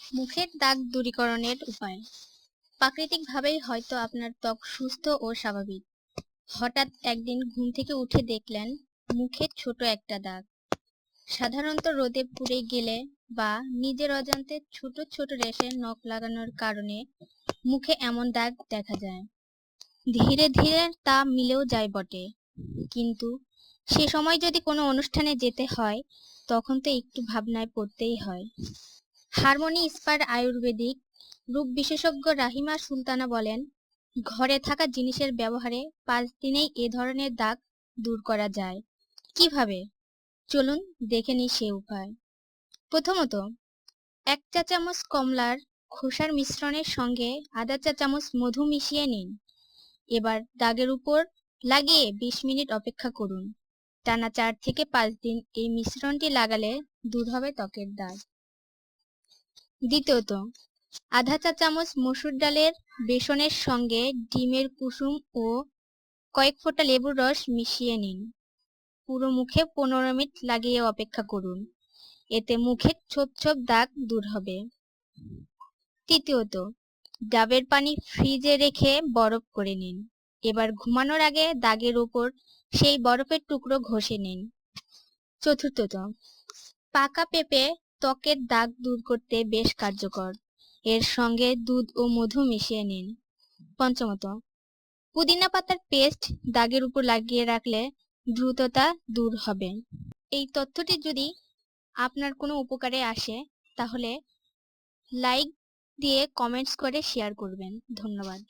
মুখের দাগ দূরীকরণের উপায়। প্রাকৃতিকভাবেই হয়তো আপনার ত্বক সুস্থ ও স্বাভাবিক। হঠাৎ একদিন ঘুম থেকে উঠে দেখলেন মুখে ছোট একটা দাগ। সাধারণত রোদে পুড়ে গেলে বা নিজের অজান্তে ছোট ছোট রেশে নখ লাগানোর কারণে মুখে এমন দাগ দেখা যায়। ধীরে ধীরে তা মিলেও যায় বটে। কিন্তু সে সময় যদি কোনো অনুষ্ঠানে যেতে হয়, তখন তো একটু ভাবনায় পড়তেই হয়। হারমোনি স্পার আয়ুর্বেদিক রূপ বিশেষজ্ঞ রাহিমা সুলতানা বলেন, ঘরে থাকা জিনিসের ব্যবহারে পাঁচ দিনেই এ ধরনের দাগ দূর করা যায়। কীভাবে? চলুন দেখে নিই সে উপায়। প্রথমত, এক চা চামচ কমলার খোসার মিশ্রণের সঙ্গে আধা চা চামচ মধু মিশিয়ে নিন। এবার দাগের উপর লাগিয়ে বিশ মিনিট অপেক্ষা করুন। টানা চার থেকে পাঁচ দিন এই মিশ্রণটি লাগালে দূর হবে ত্বকের দাগ। দ্বিতীয়ত, আধা চা চামচ মসুর ডালের বেসনের সঙ্গে ডিমের কুসুম ও কয়েক ফোঁটা লেবুর রস মিশিয়ে নিন। পুরো মুখে পনেরো মিনিট লাগিয়ে অপেক্ষা করুন। এতে মুখের ছোপ ছোপ দাগ দূর হবে। তৃতীয়ত, ডাবের পানি ফ্রিজে রেখে বরফ করে নিন। এবার ঘুমানোর আগে দাগের উপর সেই বরফের টুকরো ঘষে নিন। চতুর্থত, পাকা পেঁপে ত্বকের দাগ দূর করতে বেশ কার্যকর। এর সঙ্গে দুধ ও মধু মিশিয়ে নিন। পঞ্চমত, পুদিনা পাতার পেস্ট দাগের উপর লাগিয়ে রাখলে দ্রুততা দূর হবে। এই তথ্যটি যদি আপনার কোনো উপকারে আসে, তাহলে লাইক দিয়ে কমেন্টস করে শেয়ার করবেন। ধন্যবাদ।